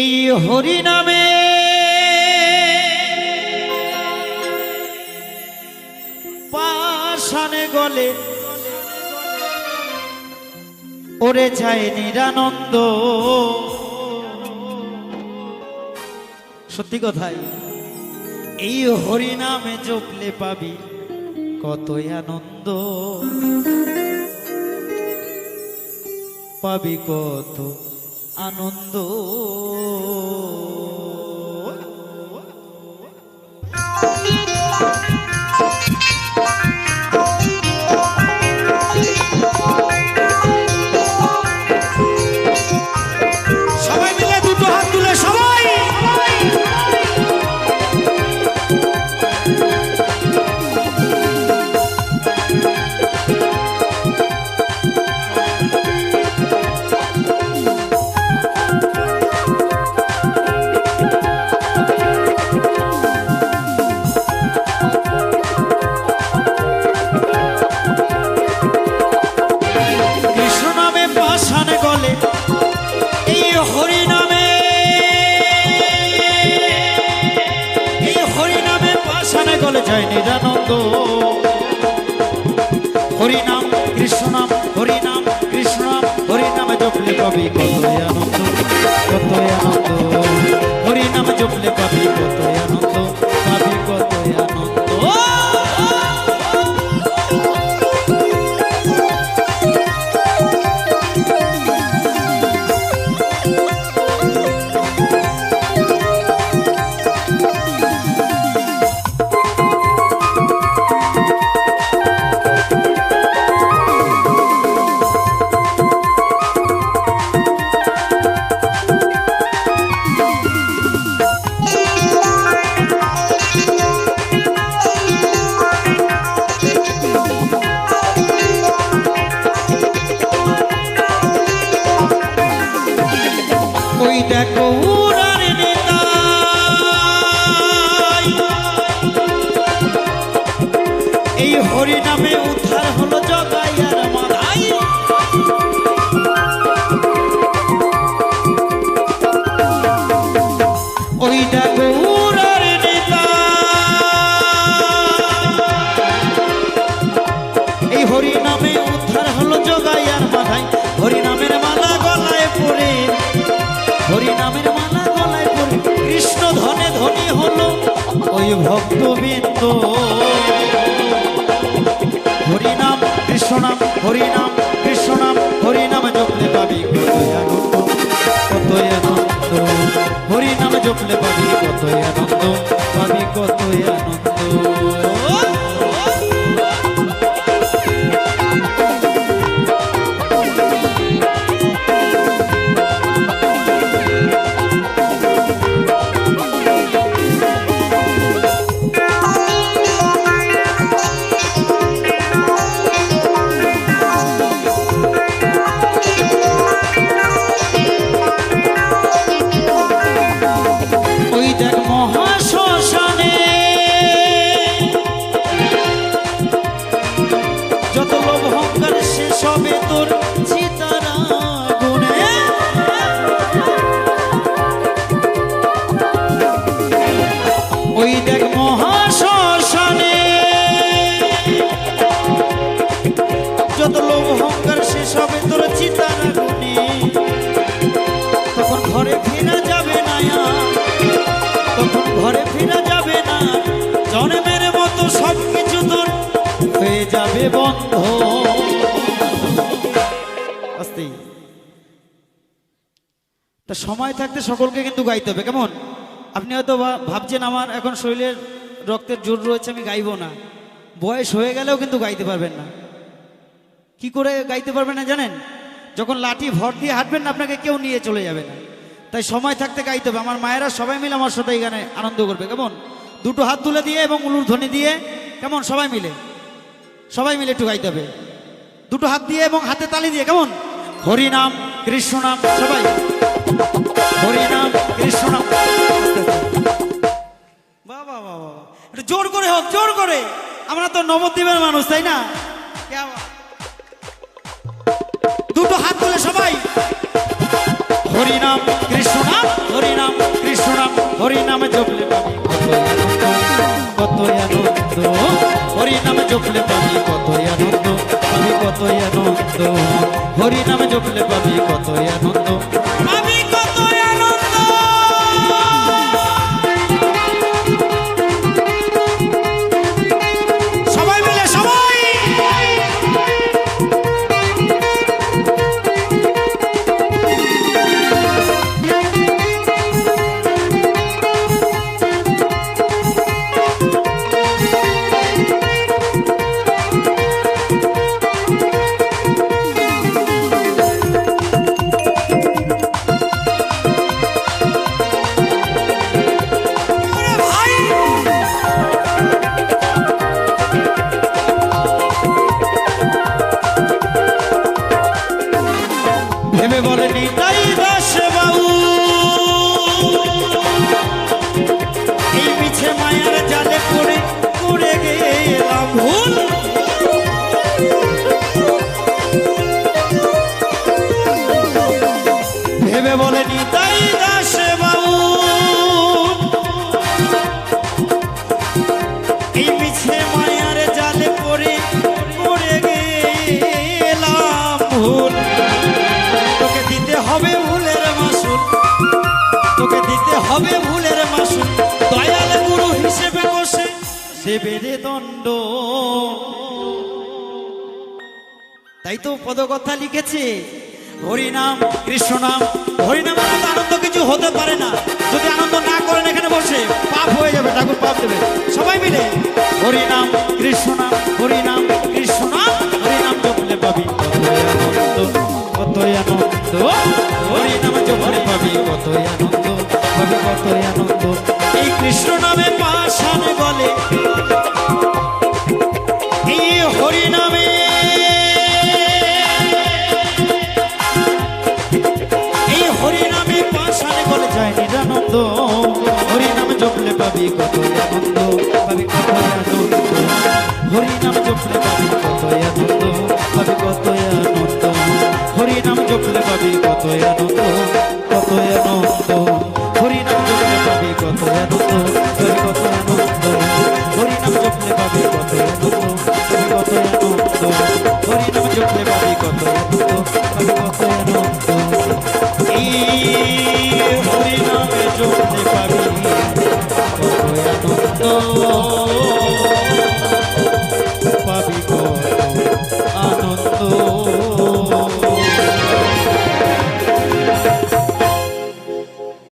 এই হরি নামে পাশানে গলে। ওরে যায় নিরানন্দ। সত্যি কথাই, এই হরি নামে জপলে পাবি কতই আনন্দ। পাবি কত আনন্দ। পাশানে জয় যায় নিরানন্দ। হরি নাম কৃষ্ণ নাম হরি নাম কৃষ্ণ নাম হরি নামে জপলে কবি কত আনন্দ ওই দেখো উড়ার নেতা। এই হরি নামে উদ্ধার হলো জগাইয়ার মাথায়। ওই দেখো ওই সময় থাকতে সকলকে কিন্তু গাইতে হবে, কেমন? আপনি হয়তো ভাবছেন আমার এখন শরীরের রক্তের জোর রয়েছে, আমি গাইবো না। বয়স হয়ে গেলেও কিন্তু গাইতে পারবেন না। কি করে গাইতে পারবেন না জানেন? যখন লাঠি ভর দিয়ে হাঁটবেন না, আপনাকে কেউ নিয়ে চলে যাবে না। তাই সময় থাকতে গাইতে হবে। আমার মায়েরা সবাই মিলে আমার সাথে এই গানে আনন্দ করবে। কেমন? দুটো হাত তুলে দিয়ে এবং উলুর ধ্বনি দিয়ে, কেমন? সবাই মিলে। সবাই মিলে একটু গাইতে হবে। দুটো হাত দিয়ে এবং হাতে তালি দিয়ে, কেমন? হরি নাম কৃষ্ণ নাম সবাই হরি নাম কৃষ্ণ নাম বাবা বাবা একটু জোর করে হোক, জোর করে। আমরা তো নবদ্বীপের মানুষ, তাই না? দুটো হাত তুলে সবাই। হরি নাম কৃষ্ণ নাম হরিনামে হরি নামে জপলে পাবি কতই আনন্দ হরি নামে জপলে পাবি কত আনন্দ আমি কত আনন্দ। হরিনামে জপলে পাবি কত আনন্দ দেবে রে দণ্ড। তাই তো পদকথা লিখেছে। হরিনাম কৃষ্ণ নাম হরিনামের মতো আনন্দ কিছু হতে পারে না। যদি আনন্দ না করেন এখানে বসে, পাপ হয়ে যাবে, ঠাকুর পাপ দেবে। সবাই মিলে হরিনাম কৃষ্ণ নাম হরিনাম কৃষ্ণ নাম হরিনাম জপলে পাবি। কতই আনন্দ হরিনাম জপলে পাবি। কতই আনন্দ, পাবি কতই আনন্দ। এই কৃষ্ণ নামে পাশান বলে। এই হরিনামে। এই হরিনামে পাশানে বলে যায় নিরানন্দ। হরিনাম জপলে পাবি কত আনন্দ। 就是